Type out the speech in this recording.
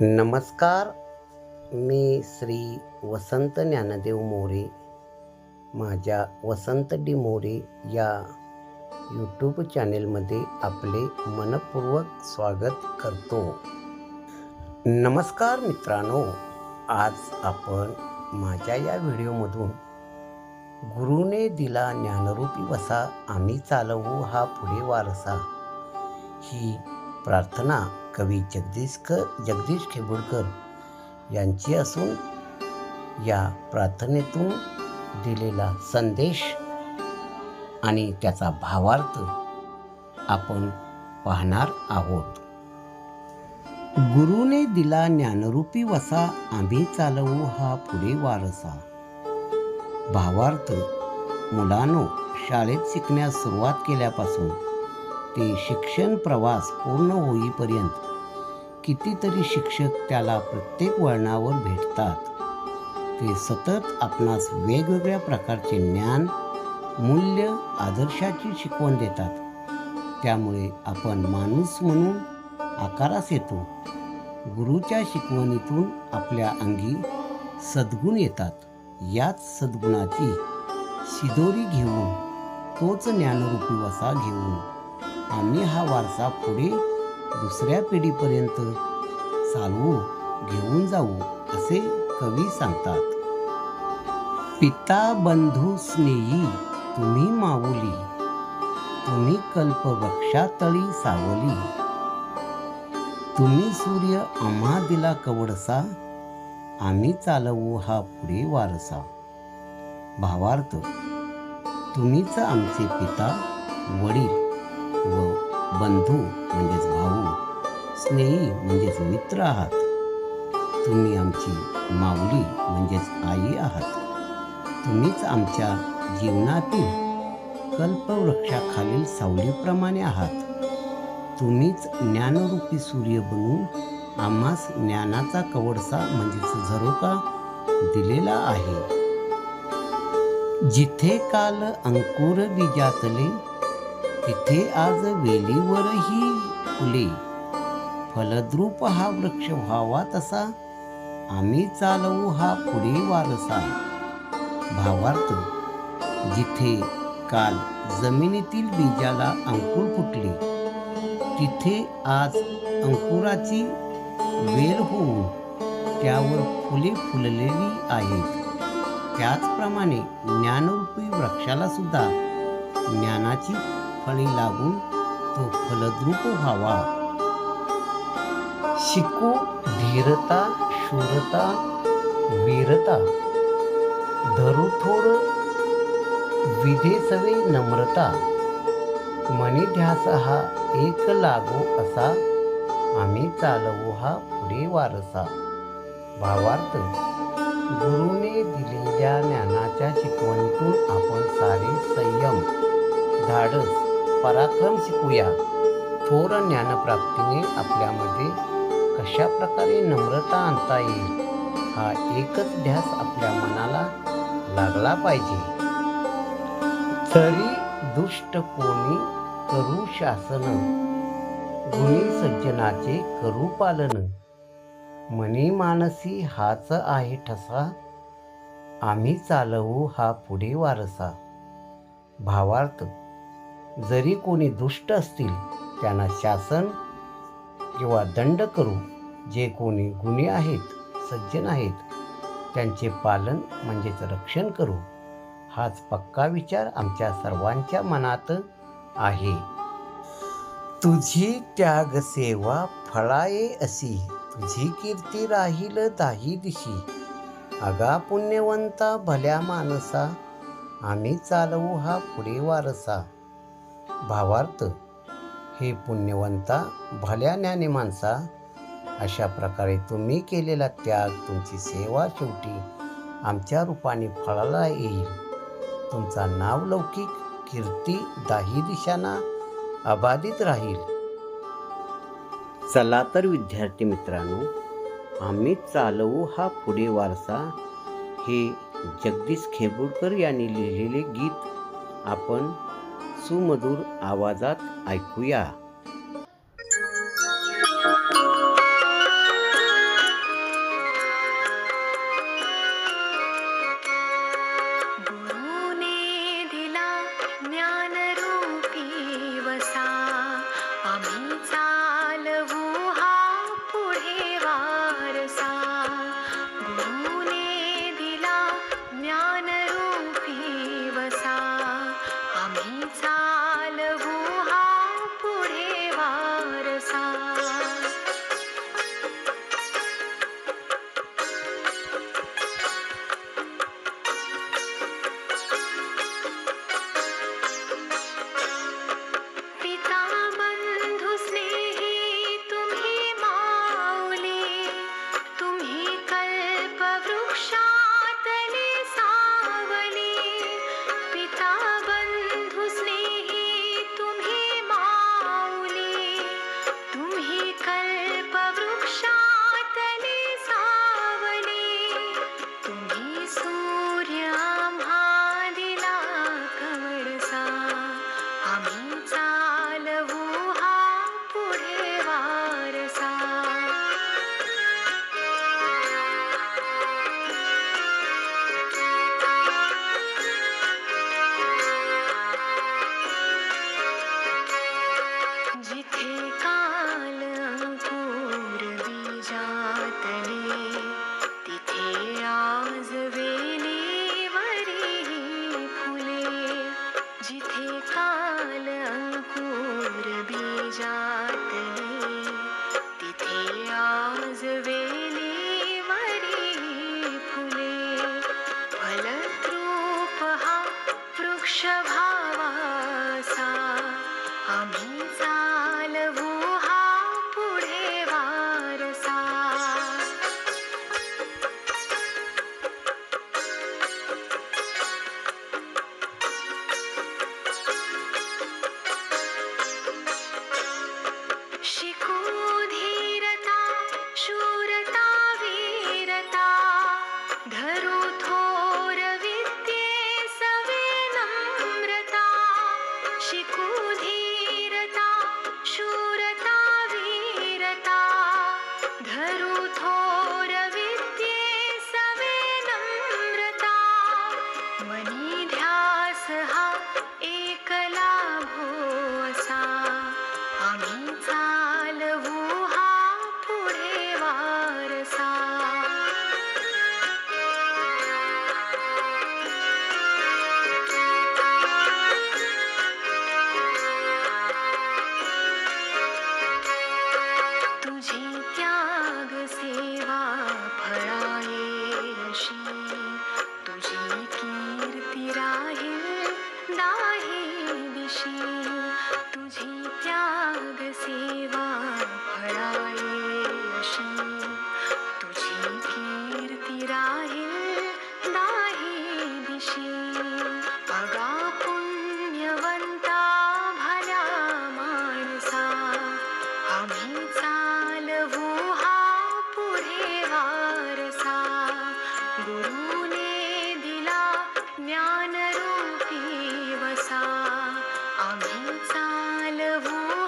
नमस्कार मी श्री वसंत ज्ञानदेव मोरे माझ्या वसंत डी मोरे या यूट्यूब चॅनेलमध्ये आपले मनपूर्वक स्वागत करतो. नमस्कार मित्रांनो आज आपण माझ्या या व्हिडिओमधून गुरुने दिला ज्ञानरूपी वसा आम्ही चालवू हा पुढे वारसा ही प्रार्थना कवी जगदीश क जगदीश खेबुडकर यांची असून या प्रार्थनेतून दिलेला संदेश आणि त्याचा भावार्थ आपण पाहणार आहोत. गुरुने दिला ज्ञानरूपी वसा आम्ही चालवू हा पुढे वारसा. भावार्थ मुलांनो शाळेत शिकण्यास सुरुवात केल्यापासून ते शिक्षण प्रवास पूर्ण होईपर्यंत कितीतरी शिक्षक त्याला प्रत्येक वळणावर भेटतात. ते सतत आपणास वेगवेगळ्या प्रकारचे ज्ञान मूल्य आदर्शाची शिकवण देतात. त्यामुळे आपण माणूस म्हणून आकारास येतो. गुरुच्या शिकवणीतून आपल्या अंगी सद्गुण येतात. याच सद्गुणाची शिदोरी घेऊन तोच ज्ञानरूपी वसा घेऊन आम्ही हा वारसा पुढे दुसऱ्या पिढीपर्यंत चालवू घेऊन जाऊ असे कवी सांगतात. पिता बंधू स्नेही तुम्ही माऊली. तुम्ही कल्पवृक्षातळी सावली. तुम्ही सूर्य आम्हा दिला कवडसा. आम्ही चालवू हा पुढे वारसा. भावार्थ तुम्हीच आमचे पिता वडील. व बंधू म्हणजेच भाऊ स्नेही म्हणजेच मित्र आहात. तुम्ही आमची माऊली म्हणजेच आई आहात. तुम्हीच आमच्या जीवनातील कल्पवृक्षाखालील सावलीप्रमाणे आहात. तुम्हीच ज्ञानरूपी सूर्य बनून आम्हास ज्ञानाचा कवडसा म्हणजेच झरोका दिलेला आहे. जिथे काल अंकुर बीजातले तिथे आज वेलीवरही फुले. फलद्रूप हा वृक्ष व्हावा तसा आम्ही चालवू हा पुढे वारसा. भावार्थ जिथे काल जमिनीतील बीजाला अंकुर फुटले तिथे आज अंकुराची वेल होऊन त्यावर फुले फुललेली आहेत. त्याचप्रमाणे ज्ञानरूपी वृक्षाला सुद्धा ज्ञानाची फळी लागून तो फलद्रूप व्हावा. शिकू धीरता शूरता वीरता. धरू थोर विधेसवे नम्रता. मनी ध्यास हा एक लागू असा आम्ही चालवू हा पुढे वारसा. भावार्थ गुरुने दिलेल्या ज्ञानाच्या शिकवणीतून आपण सारे संयम धाडस पराक्रम शिकूया थोर ज्ञानप्राप्तीने आपल्यामध्ये कशा प्रकारे नम्रता आणता येईल हा एकच ध्यास आपल्या मनाला लागला पाहिजे. तरी दुष्ट कोणी करू शासन गुणी सज्जनाचे करू पालन. मनी मानसी हाच आहे ठसा आम्ही चालवू हा पुढे वारसा. भावार्थ जरी कोणी दुष्ट असतील त्यांना शासन किंवा दंड करू. जे कोणी गुन्हे आहेत सज्जन आहेत त्यांचे पालन म्हणजेच रक्षण करू. हाच पक्का विचार आमच्या सर्वांच्या मनात आहे. तुझी त्याग सेवा फळाये असी तुझी कीर्ती राहील दाही दिशी. अगा पुण्यवंता भल्या मानसा आम्ही चालवू हा पुढे वारसा. भावार्थ. हे पुण्यवंता भल्या ज्ञानी माणसा अशा प्रकारे तुम्ही केलेला त्याग तुमची सेवा शेवटी आमच्या रूपाने फळाला येईल. तुमचा नाव लौकिक कीर्ती दाही दिशांना अबाधित राहील. चला तर विद्यार्थी मित्रांनो आम्ही चालवू हा पुढे वारसा. हे जगदीश खेबुडकर यांनी लिहिलेले गीत आपण सुमधुर आवाजात ऐकूया. धरू थो राहील दाही दिशी तुझी त्याग सेवा फळाये अशी। love.